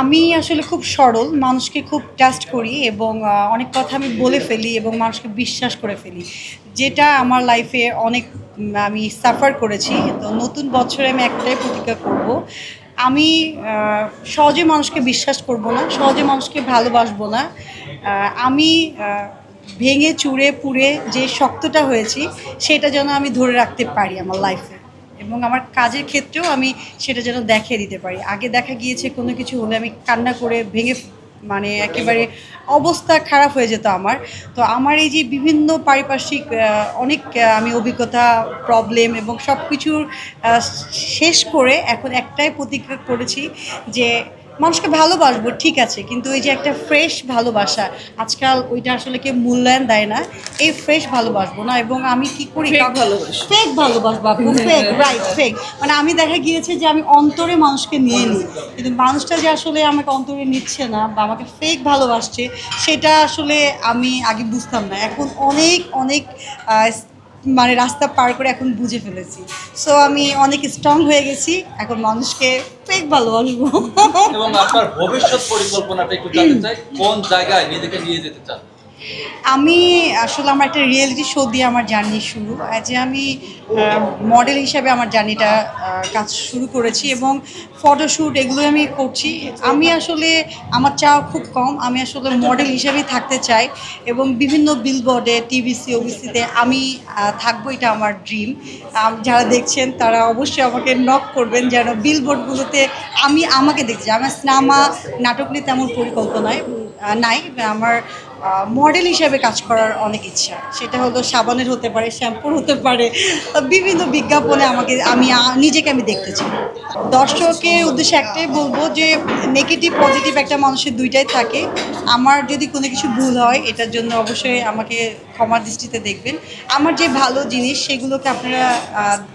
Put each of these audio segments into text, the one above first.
আমি আসলে খুব সরল, মানুষকে খুব ট্রাস্ট করি এবং অনেক কথা আমি বলে ফেলি এবং মানুষকে বিশ্বাস করে ফেলি। যেটা আমার লাইফে অনেক আমি সাফার করেছি। তো নতুন বছরে আমি একটাই প্রতিজ্ঞা করব, আমি সহজে মানুষকে বিশ্বাস করব না, সহজে মানুষকে ভালোবাসবো না। আমি ভেঙে চুড়ে পুড়ে যে শক্তটা হয়েছি, সেটা যেন আমি ধরে রাখতে পারি আমার লাইফে এবং আমার কাজের ক্ষেত্রেও আমি সেটা যেন দেখিয়ে দিতে পারি। আগে দেখা গিয়েছে কোনো কিছু হলে আমি কান্না করে ভেঙে মানে একেবারে অবস্থা খারাপ হয়ে যেত আমার। তো আমার এই যে বিভিন্ন পারিপার্শ্বিক অনেক আমি অভিজ্ঞতা প্রবলেম এবং সব কিছুর শেষ করে এখন একটাই প্রতিজ্ঞা করেছি যে মানুষকে ভালোবাসবো ঠিক আছে কিন্তু ওই যে একটা ফ্রেশ ভালোবাসা আজকাল ওইটা আসলে কেউ মূল্যায়ন দেয় না এই ফ্রেশ ভালোবাসবো না এবং আমি কি করি? ফেক ভালোবাসবো। আপু ফেক রাইট ফেক মানে আমি দেখা গিয়েছে যে আমি অন্তরে মানুষকে নিয়ে নিই কিন্তু মানুষটা যে আসলে আমাকে অন্তরে নিচ্ছে না বা আমাকে ফেক ভালোবাসছে সেটা আসলে আমি আগে বুঝতাম না। এখন অনেক অনেক মানে রাস্তা পার করে এখন বুঝে ফেলেছি। সো আমি অনেক স্ট্রং হয়ে গেছি, এখন মানুষকে ফেক ভালোবাসবো এবং আপনার ভবিষ্যৎ পরিকল্পনাটা একটু জানতে চাই, কোন জায়গায় নিজেকে নিয়ে যেতে চান? আমি আসলে আমার একটা রিয়েলিটি শো দিয়ে আমার জার্নি শুরু যে আমি মডেল হিসাবে আমার জার্নিটা কাজ শুরু করেছি এবং ফটোশ্যুট এগুলো আমি করছি। আমি আসলে, আমার চাওয়া খুব কম, আমি আসলে মডেল হিসেবেই থাকতে চাই এবং বিভিন্ন বিলবোর্ডে টিভিসি ওবিসিতে আমি থাকব এটা আমার ড্রিম যারা দেখছেন তারা অবশ্যই আমাকে নক করবেন যেন বিলবোর্ডগুলোতে আমি আমাকে দেখছি। আমার সিনেমা নাটক নিয়ে তেমন পরিকল্পনায় নাই। আমার মডেল হিসেবে কাজ করার অনেক ইচ্ছা। সেটা হলো সাবানের হতে পারে, শ্যাম্পুর হতে পারে বিভিন্ন বিজ্ঞাপনে আমাকে, আমি নিজেকে আমি দেখতে চাই। দর্শকের উদ্দেশ্যে একটাই বলব যে নেগেটিভ পজিটিভ একটা মানুষের দুইটাই থাকে। আমার যদি কোনো কিছু ভুল হয়, এটার জন্য অবশ্যই আমাকে ক্ষমার দৃষ্টিতে দেখবেন। আমার যে ভালো জিনিস, সেগুলোকে আপনারা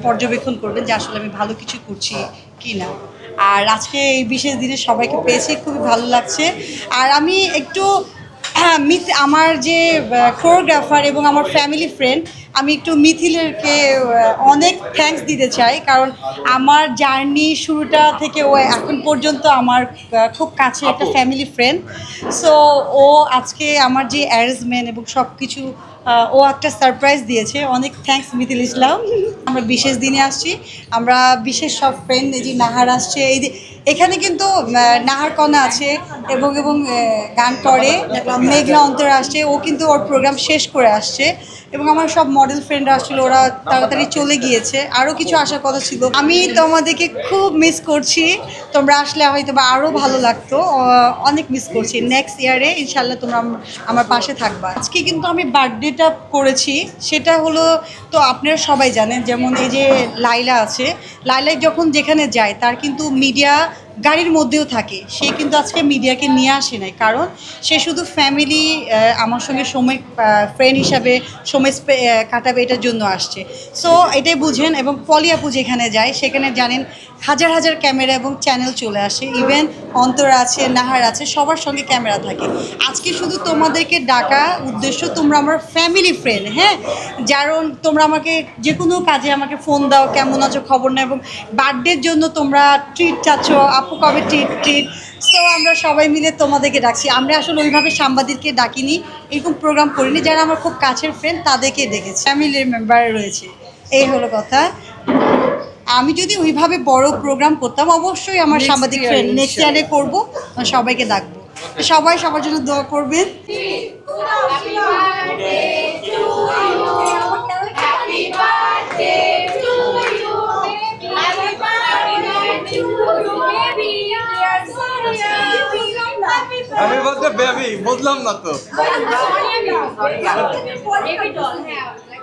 পর্যবেক্ষণ করবেন যে আসলে আমি ভালো কিছু করছি কি না আর আজকে এই বিশেষ দিনে সবাইকে পেয়েছি, খুবই ভালো লাগছে। আর আমি একটু হ্যাঁ মিথ আমার যে কোরিওগ্রাফার এবং আমার ফ্যামিলি ফ্রেন্ড আমি একটু মিথিলেরকে অনেক থ্যাঙ্কস দিতে চাই কারণ আমার জার্নি শুরুটা থেকে ও এখন পর্যন্ত আমার খুব কাছে একটা ফ্যামিলি ফ্রেন্ড সো ও আজকে আমার যে অ্যারেঞ্জমেন্ট এবং সব কিছু ও একটা সারপ্রাইজ দিয়েছে। অনেক থ্যাঙ্কস মিথিল ইসলাম। আমরা বিশেষ দিনে আসছি। আমরা বিশেষ সব ফ্রেন্ড এই যে নাহার আসছে এই যে- এখানে কিন্তু আহ, নাহার কণা আছে এবং এবং গান করে মেঘলা অন্তর আসছে ও কিন্তু ওর প্রোগ্রাম শেষ করে আসছে এবং আমার সব মডেল ফ্রেন্ডরা আসলে ওরা তাড়াতাড়ি চলে গিয়েছে। আরও কিছু আসার কথা ছিল। আমি তোমাদেরকে খুব মিস করছি। তোমরা আসলে হয়তো বা আরও ভালো লাগতো। অনেক মিস করছি। নেক্সট ইয়ারে ইনশাল্লাহ তোমরা আমার পাশে থাকবা। আজকে কিন্তু আমি বার্থডেটা করেছি। সেটা হলো তো আপনারা সবাই জানেন যেমন এই যে লাইলা আছে লাইলাই যখন যেখানে যায় তার কিন্তু মিডিয়া গাড়ির মধ্যেও থাকে। সে কিন্তু আজকে মিডিয়াকে নিয়ে আসে নাই। কারণ সে শুধু ফ্যামিলি আমার সঙ্গে সময় ফ্রেন্ড হিসাবে সময় কাটাবে এটার জন্য আসছে। সো এটাই বুঝেন এবং পলিয়াপু যেখানে যায়, সেখানে জানেন হাজার হাজার ক্যামেরা এবং চ্যানেল চলে আসে। ইভেন অন্তর আছে, নাহার আছে, সবার সঙ্গে ক্যামেরা থাকে। আজকে শুধু তোমাদেরকে ডাকা উদ্দেশ্য তোমরা আমার ফ্যামিলি ফ্রেন্ড হ্যাঁ? যারণ তোমরা আমাকে যে কোনো কাজে আমাকে ফোন দাও, কেমন আছো, খবর না এবং বার্থডের জন্য তোমরা ট্রিট চাচ্ছ, আপু কবে ট্রিট ট্রিট সো আমরা সবাই মিলে তোমাদেরকে ডাকছি। আমরা আসলে ওইভাবে সাংবাদিককে ডাকিনি, এরকম প্রোগ্রাম করিনি। যারা আমার খুব কাছের ফ্রেন্ড তাদেরকে ডেকেছি। ফ্যামিলির মেম্বার রয়েছে। এই হলো কথা। আমি যদি ওইভাবে বড় প্রোগ্রাম করতাম অবশ্যই আমার সাংবাদিক ফ্রেন্ড নেক্সট ইয়ারে করব সবাইকে ডাকবো। সবাই সবার জন্য দোয়া করবেন। আমি বলতে বেবি বুঝলাম না তো।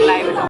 Live